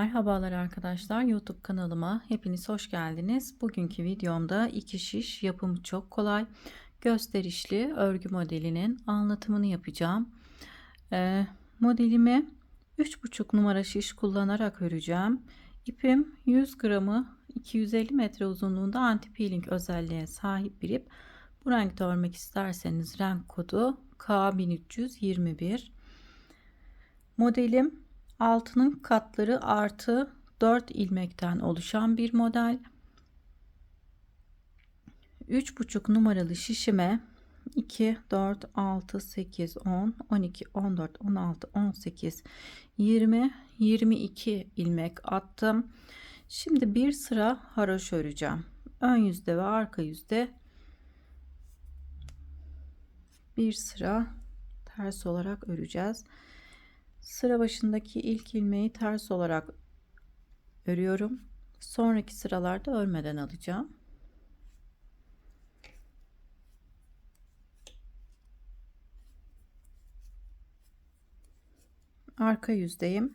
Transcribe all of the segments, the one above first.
Merhabalar arkadaşlar YouTube kanalıma hepiniz hoş geldiniz. Bugünkü videomda iki şiş yapımı çok kolay gösterişli örgü modelinin anlatımını yapacağım. Ee, modelimi 3,5 numara şiş kullanarak öreceğim. İpim 100 gramı 250 metre uzunluğunda anti peeling özelliğe sahip bir ip. Bu renkte örmek isterseniz renk kodu K1321. Modelim altının katları artı 4 ilmekten oluşan bir model. 3,5 numaralı şişime 2, 4, 6, 8, 10, 12, 14, 16, 18, 20, 22 ilmek attım. Şimdi bir sıra haroş öreceğim. Ön yüzde ve arka yüzde bir sıra ters olarak öreceğiz. Sıra başındaki ilk ilmeği ters olarak örüyorum. Sonraki sıralarda örmeden alacağım. Arka yüzdeyim.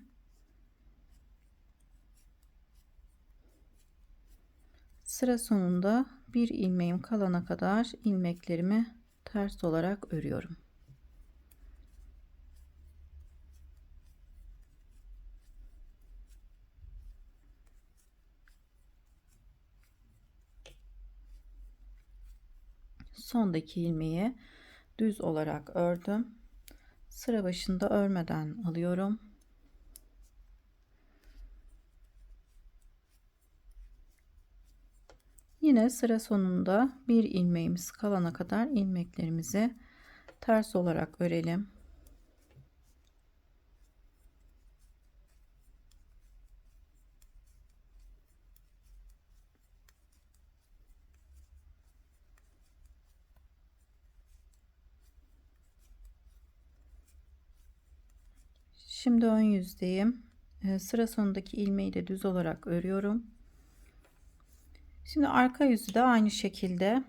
Sıra sonunda bir ilmeğim kalana kadar ilmeklerimi ters olarak örüyorum. Sondaki ilmeği düz olarak ördüm. Sıra başında örmeden alıyorum. Yine sıra sonunda bir ilmeğimiz kalana kadar ilmeklerimizi ters olarak örelim. Şimdi ön yüzdeyim. Ee, sıra sonundaki ilmeği de düz olarak örüyorum. Şimdi arka yüzü de aynı şekilde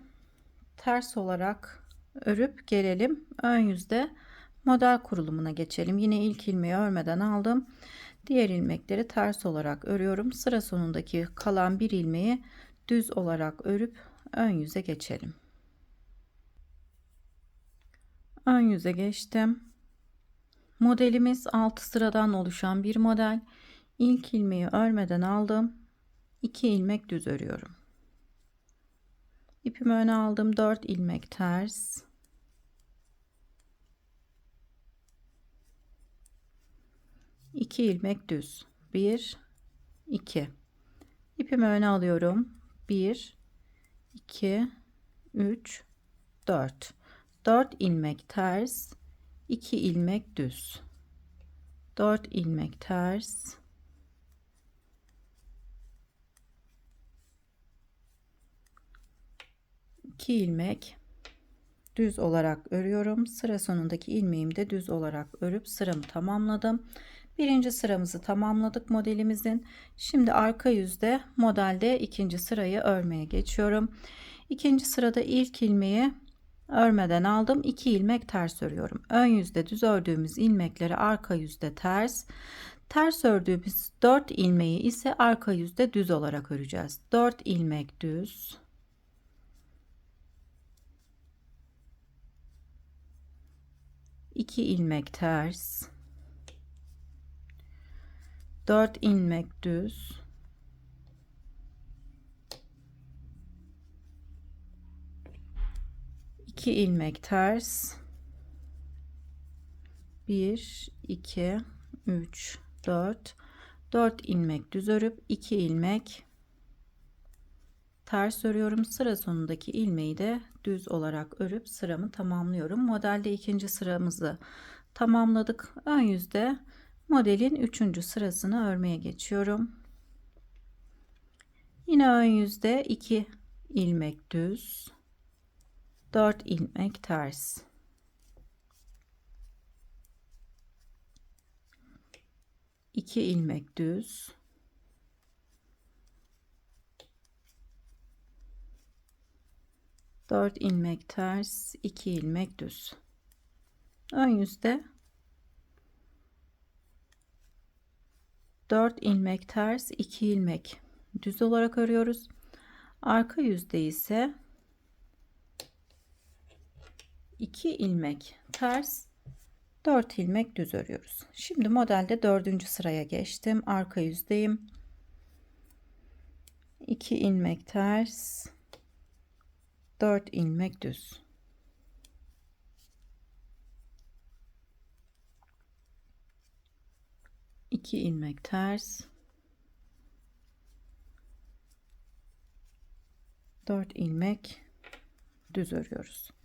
ters olarak örüp gelelim. Ön yüzde model kurulumuna geçelim. Yine ilk ilmeği örmeden aldım. Diğer ilmekleri ters olarak örüyorum. Sıra sonundaki kalan bir ilmeği düz olarak örüp ön yüze geçelim. Ön yüze geçtim. Modelimiz 6 sıradan oluşan bir model. İlk ilmeği örmeden aldım. 2 ilmek düz örüyorum. İpimi öne aldım. 4 ilmek ters. İki ilmek düz. 1 2 İpimi öne alıyorum. 1 2 3 4 4 ilmek ters 2 ilmek düz. 4 ilmek ters. İki ilmek düz olarak örüyorum. Sıra sonundaki ilmeğimi de düz olarak örüp sıramı tamamladım. Birinci sıramızı tamamladık modelimizin. Şimdi arka yüzde modelde ikinci sırayı örmeye geçiyorum. İkinci sırada ilk ilmeği örmeden aldım 2 ilmek ters örüyorum. Ön yüzde düz ördüğümüz ilmekleri arka yüzde ters. Ters ördüğümüz 4 ilmeği ise arka yüzde düz olarak öreceğiz. 4 ilmek düz. İki ilmek ters. 4 ilmek düz 2 ilmek ters. 1 2 3 4 4 ilmek düz örüp 2 ilmek ters örüyorum. Sıra sonundaki ilmeği de düz olarak örüp sıramı tamamlıyorum. Modelde ikinci sıramızı tamamladık. Ön yüzde modelin üçüncü sırasını örmeye geçiyorum. Yine ön yüzde 2 ilmek düz 4 ilmek ters. İki ilmek düz. Dört ilmek ters iki ilmek düz. Ön yüzde 4 ilmek ters 2 ilmek düz olarak örüyoruz. Arka yüzde ise 2 ilmek ters 4 ilmek düz örüyoruz. Şimdi modelde dördüncü sıraya geçtim. Arka yüzdeyim. 2 ilmek ters 4 ilmek düz. İki ilmek ters 4 ilmek düz örüyoruz.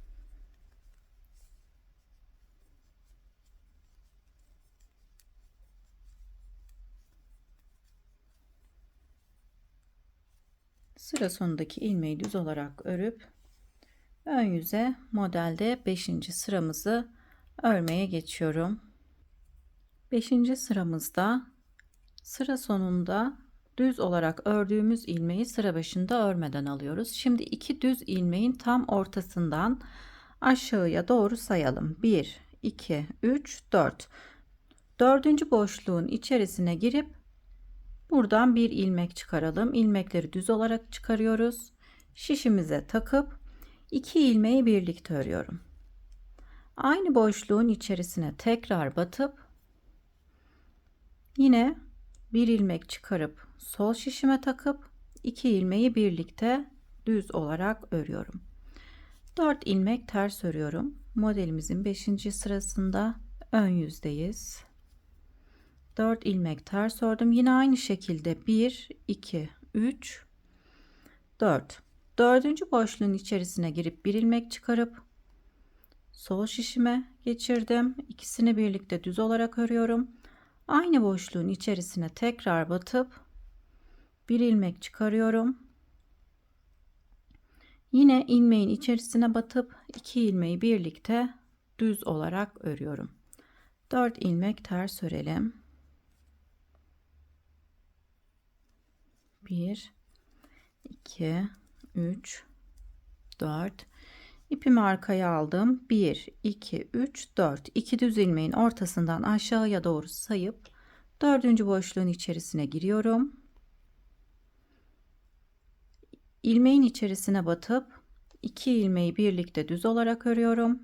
Sıra sonundaki ilmeği düz olarak örüp ön yüze modelde 5. sıramızı örmeye geçiyorum. 5. sıramızda sıra sonunda düz olarak ördüğümüz ilmeği sıra başında örmeden alıyoruz. Şimdi iki düz ilmeğin tam ortasından aşağıya doğru sayalım. 1 2 3 4 dördüncü boşluğun içerisine girip buradan bir ilmek çıkaralım. İlmekleri düz olarak çıkarıyoruz. Şişimize takıp iki ilmeği birlikte örüyorum. Aynı boşluğun içerisine tekrar batıp yine bir ilmek çıkarıp sol şişime takıp iki ilmeği birlikte düz olarak örüyorum. 4 ilmek ters örüyorum. Modelimizin 5. sırasında ön yüzdeyiz. 4 ilmek ters ördüm. Yine aynı şekilde 1 2 3 4 dördüncü boşluğun içerisine girip bir ilmek çıkarıp sol şişime geçirdim. İkisini birlikte düz olarak örüyorum. Aynı boşluğun içerisine tekrar batıp bir ilmek çıkarıyorum. Yine ilmeğin içerisine batıp iki ilmeği birlikte düz olarak örüyorum. 4 ilmek ters örelim. 1 2 3 4 İpimi arkaya aldım. 1 2 3 4 2 düz ilmeğin ortasından aşağıya doğru sayıp dördüncü boşluğun içerisine giriyorum. ilmeğin içerisine batıp iki ilmeği birlikte düz olarak örüyorum.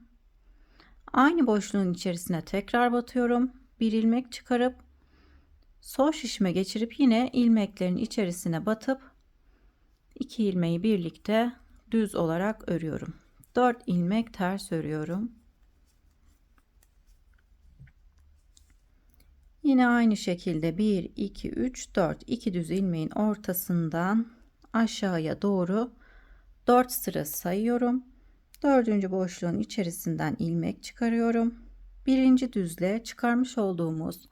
Aynı boşluğun içerisine tekrar batıyorum. Bir ilmek çıkarıp sol şişime geçirip yine ilmeklerin içerisine batıp iki ilmeği birlikte düz olarak örüyorum. 4 ilmek ters örüyorum. Yine aynı şekilde 1 2 3 4 2 düz ilmeğin ortasından aşağıya doğru 4 sıra sayıyorum. Dördüncü boşluğun içerisinden ilmek çıkarıyorum. Birinci düzle çıkarmış olduğumuz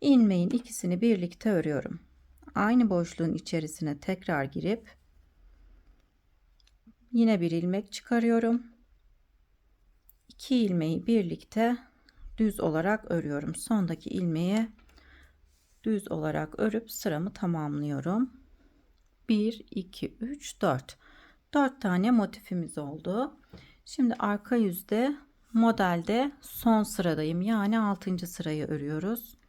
ilmeğin ikisini birlikte örüyorum. Aynı boşluğun içerisine tekrar girip yine bir ilmek çıkarıyorum. İki ilmeği birlikte düz olarak örüyorum. Sondaki ilmeği düz olarak örüp sıramı tamamlıyorum. 1 2 3 4 4 tane motifimiz oldu. Şimdi arka yüzde modelde son sıradayım. Yani 6. sırayı örüyoruz.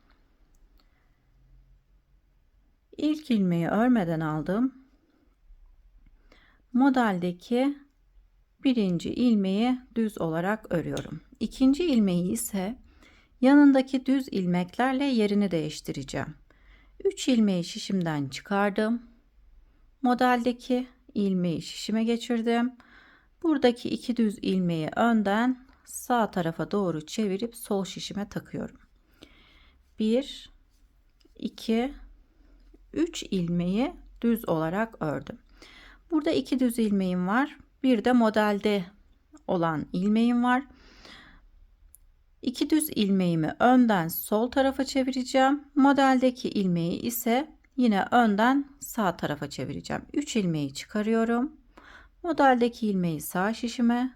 İlk ilmeği örmeden aldım. Modeldeki birinci ilmeği düz olarak örüyorum. İkinci ilmeği ise yanındaki düz ilmeklerle yerini değiştireceğim. 3 ilmeği şişimden çıkardım modeldeki ilmeği şişime geçirdim. Buradaki iki düz ilmeği önden sağ tarafa doğru çevirip sol şişime takıyorum. 1 2 3 ilmeği düz olarak ördüm. Burada iki düz ilmeğim var. Bir de modelde olan ilmeğim var. İki düz ilmeğimi önden sol tarafa çevireceğim. Modeldeki ilmeği ise Yine önden sağ tarafa çevireceğim. 3 ilmeği çıkarıyorum. Modeldeki ilmeği sağ şişime,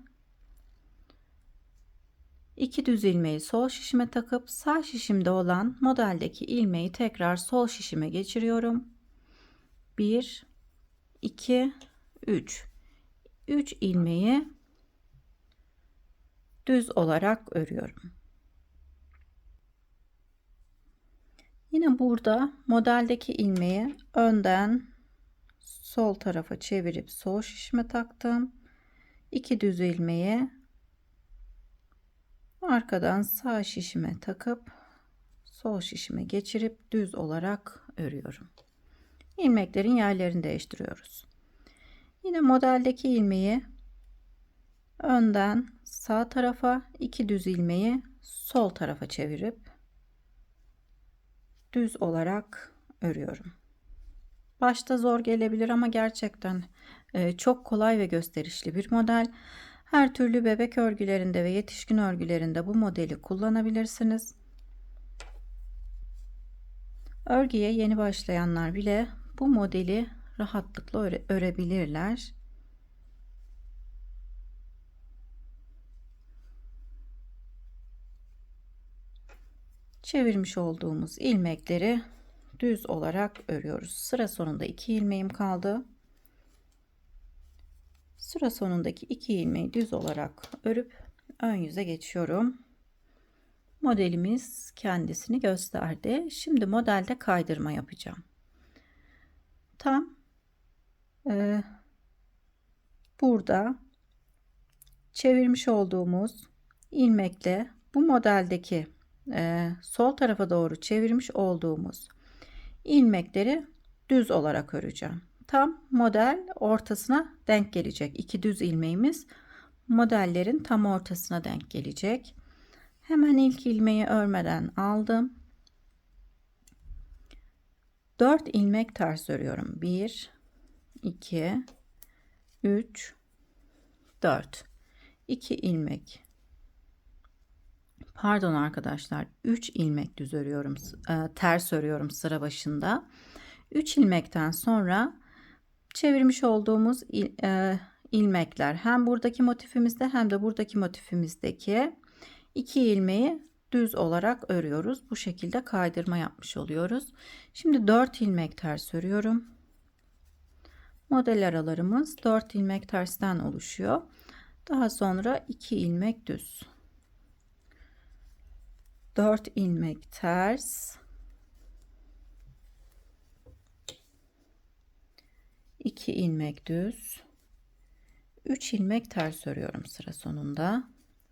2 düz ilmeği sol şişime takıp sağ şişimde olan modeldeki ilmeği tekrar sol şişime geçiriyorum. 1 2 3 3 ilmeği düz olarak örüyorum. Yine burada modeldeki ilmeği önden sol tarafa çevirip sol şişime taktım. İki düz ilmeği arkadan sağ şişime takıp sol şişime geçirip düz olarak örüyorum. İlmeklerin yerlerini değiştiriyoruz. Yine modeldeki ilmeği önden sağ tarafa iki düz ilmeği sol tarafa çevirip düz olarak örüyorum. Başta zor gelebilir ama gerçekten e, çok kolay ve gösterişli bir model. Her türlü bebek örgülerinde ve yetişkin örgülerinde bu modeli kullanabilirsiniz. Örgüye yeni başlayanlar bile bu modeli rahatlıkla öre örebilirler. Çevirmiş olduğumuz ilmekleri düz olarak örüyoruz. Sıra sonunda iki ilmeğim kaldı. Sıra sonundaki iki ilmeği düz olarak örüp ön yüze geçiyorum. Modelimiz kendisini gösterdi. Şimdi modelde kaydırma yapacağım. Tam e, burada çevirmiş olduğumuz ilmekle bu modeldeki e, sol tarafa doğru çevirmiş olduğumuz ilmekleri düz olarak öreceğim. Tam model ortasına denk gelecek. İki düz ilmeğimiz modellerin tam ortasına denk gelecek. Hemen ilk ilmeği örmeden aldım. 4 ilmek ters örüyorum. 1 2 3 4 2 ilmek pardon arkadaşlar 3 ilmek düz örüyorum e, ters örüyorum sıra başında 3 ilmekten sonra çevirmiş olduğumuz il, e, ilmekler. Hem buradaki motifimizde hem de buradaki motifimizdeki iki ilmeği düz olarak örüyoruz. Bu şekilde kaydırma yapmış oluyoruz. Şimdi 4 ilmek ters örüyorum. Model aralarımız 4 ilmek tersten oluşuyor. Daha sonra 2 ilmek düz. 4 ilmek ters 2 ilmek düz. 3 ilmek ters örüyorum sıra sonunda.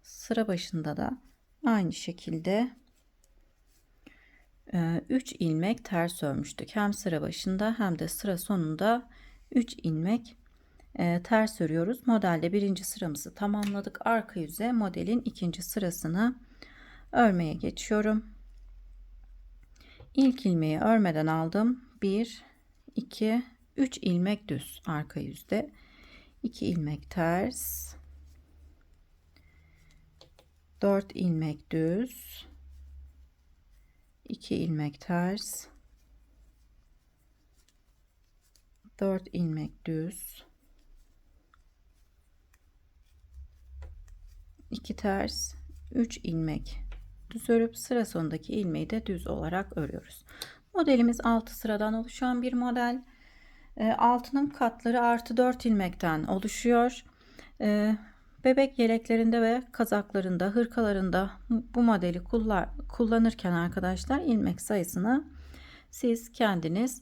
Sıra başında da aynı şekilde 3 e, ilmek ters örmüştük. Hem sıra başında hem de sıra sonunda 3 ilmek e, ters örüyoruz. Modelde birinci sıramızı tamamladık. Arka yüze modelin ikinci sırasını örmeye geçiyorum. İlk ilmeği örmeden aldım. 1 2 3 ilmek düz arka yüzde. 2 ilmek ters. 4 ilmek düz. 2 ilmek ters. 4 ilmek düz. 2 ters, 3 ilmek düz örüp sıra sonundaki ilmeği de düz olarak örüyoruz. Modelimiz 6 sıradan oluşan bir model. E, altının katları artı 4 ilmekten oluşuyor. E, bebek yeleklerinde ve kazaklarında, hırkalarında bu modeli kullanırken arkadaşlar ilmek sayısını siz kendiniz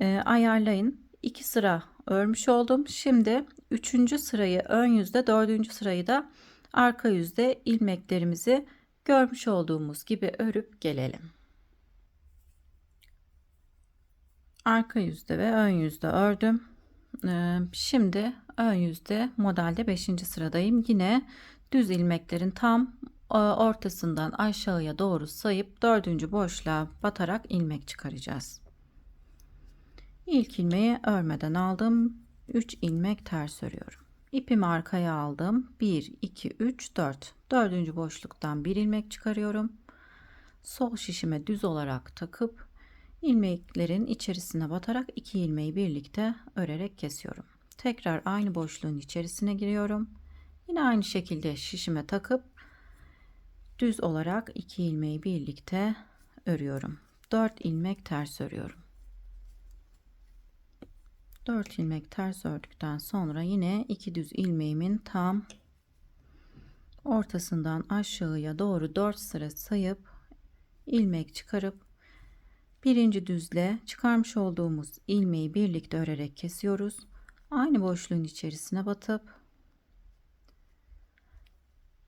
e, ayarlayın. 2 sıra örmüş oldum. Şimdi 3. sırayı ön yüzde, 4. sırayı da arka yüzde ilmeklerimizi görmüş olduğumuz gibi örüp gelelim. Arka yüzde ve ön yüzde ördüm. Ee, şimdi ön yüzde modelde 5. sıradayım. Yine düz ilmeklerin tam e, ortasından aşağıya doğru sayıp dördüncü boşluğa batarak ilmek çıkaracağız. İlk ilmeği örmeden aldım. 3 ilmek ters örüyorum. İpimi arkaya aldım. 1, 2, 3, 4. Dördüncü boşluktan bir ilmek çıkarıyorum. Sol şişime düz olarak takıp ilmeklerin içerisine batarak iki ilmeği birlikte örerek kesiyorum. Tekrar aynı boşluğun içerisine giriyorum. Yine aynı şekilde şişime takıp düz olarak iki ilmeği birlikte örüyorum. 4 ilmek ters örüyorum. 4 ilmek ters ördükten sonra yine iki düz ilmeğimin tam ortasından aşağıya doğru 4 sıra sayıp ilmek çıkarıp birinci düzle çıkarmış olduğumuz ilmeği birlikte örerek kesiyoruz. Aynı boşluğun içerisine batıp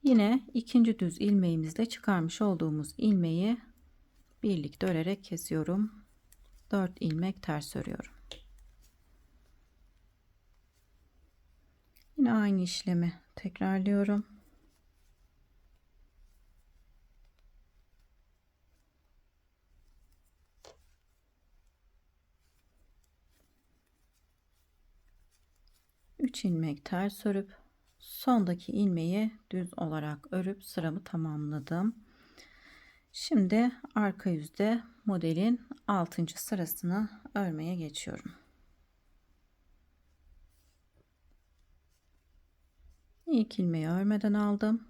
yine ikinci düz ilmeğimizle çıkarmış olduğumuz ilmeği birlikte örerek kesiyorum. 4 ilmek ters örüyorum. Yine aynı işlemi tekrarlıyorum. Üç ilmek ters örüp sondaki ilmeği düz olarak örüp sıramı tamamladım. Şimdi arka yüzde modelin 6. sırasını örmeye geçiyorum. İlk ilmeği örmeden aldım.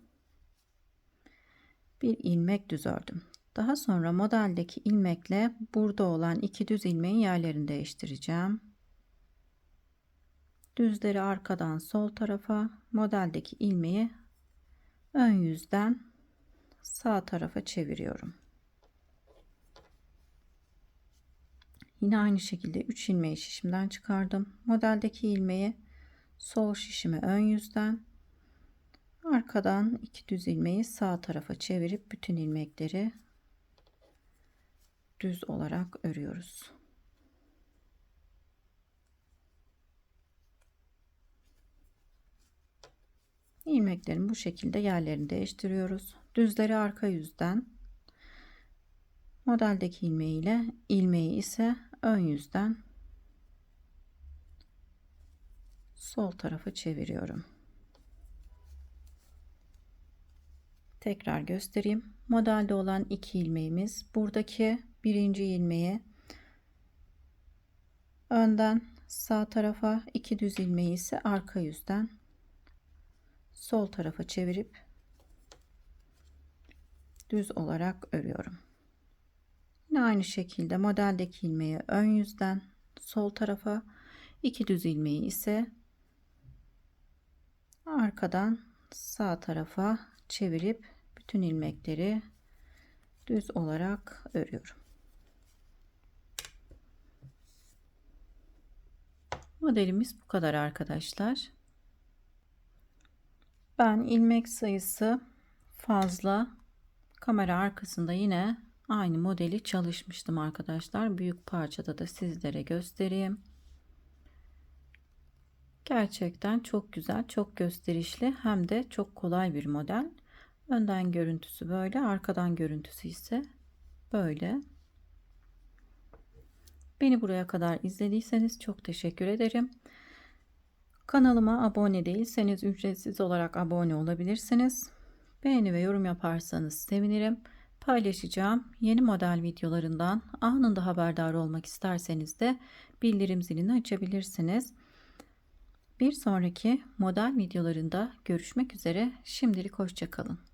Bir ilmek düz ördüm. Daha sonra modeldeki ilmekle burada olan iki düz ilmeğin yerlerini değiştireceğim. Düzleri arkadan sol tarafa, modeldeki ilmeği ön yüzden sağ tarafa çeviriyorum. Yine aynı şekilde 3 ilmeği şişimden çıkardım. Modeldeki ilmeği sol şişime ön yüzden arkadan iki düz ilmeği sağ tarafa çevirip bütün ilmekleri düz olarak örüyoruz. İlmeklerin bu şekilde yerlerini değiştiriyoruz. Düzleri arka yüzden modeldeki ilmeği ile ilmeği ise ön yüzden sol tarafa çeviriyorum. Tekrar göstereyim. Modelde olan iki ilmeğimiz buradaki birinci ilmeği önden sağ tarafa iki düz ilmeği ise arka yüzden sol tarafa çevirip düz olarak örüyorum. Yine aynı şekilde modeldeki ilmeği ön yüzden sol tarafa iki düz ilmeği ise arkadan sağ tarafa çevirip bütün ilmekleri düz olarak örüyorum. Modelimiz bu kadar arkadaşlar. Ben ilmek sayısı fazla kamera arkasında yine aynı modeli çalışmıştım arkadaşlar. Büyük parçada da sizlere göstereyim. Gerçekten çok güzel, çok gösterişli hem de çok kolay bir model. Önden görüntüsü böyle, arkadan görüntüsü ise böyle. Beni buraya kadar izlediyseniz çok teşekkür ederim. Kanalıma abone değilseniz ücretsiz olarak abone olabilirsiniz. Beğeni ve yorum yaparsanız sevinirim. Paylaşacağım yeni model videolarından anında haberdar olmak isterseniz de bildirim zilini açabilirsiniz. Bir sonraki model videolarında görüşmek üzere. Şimdilik hoşçakalın.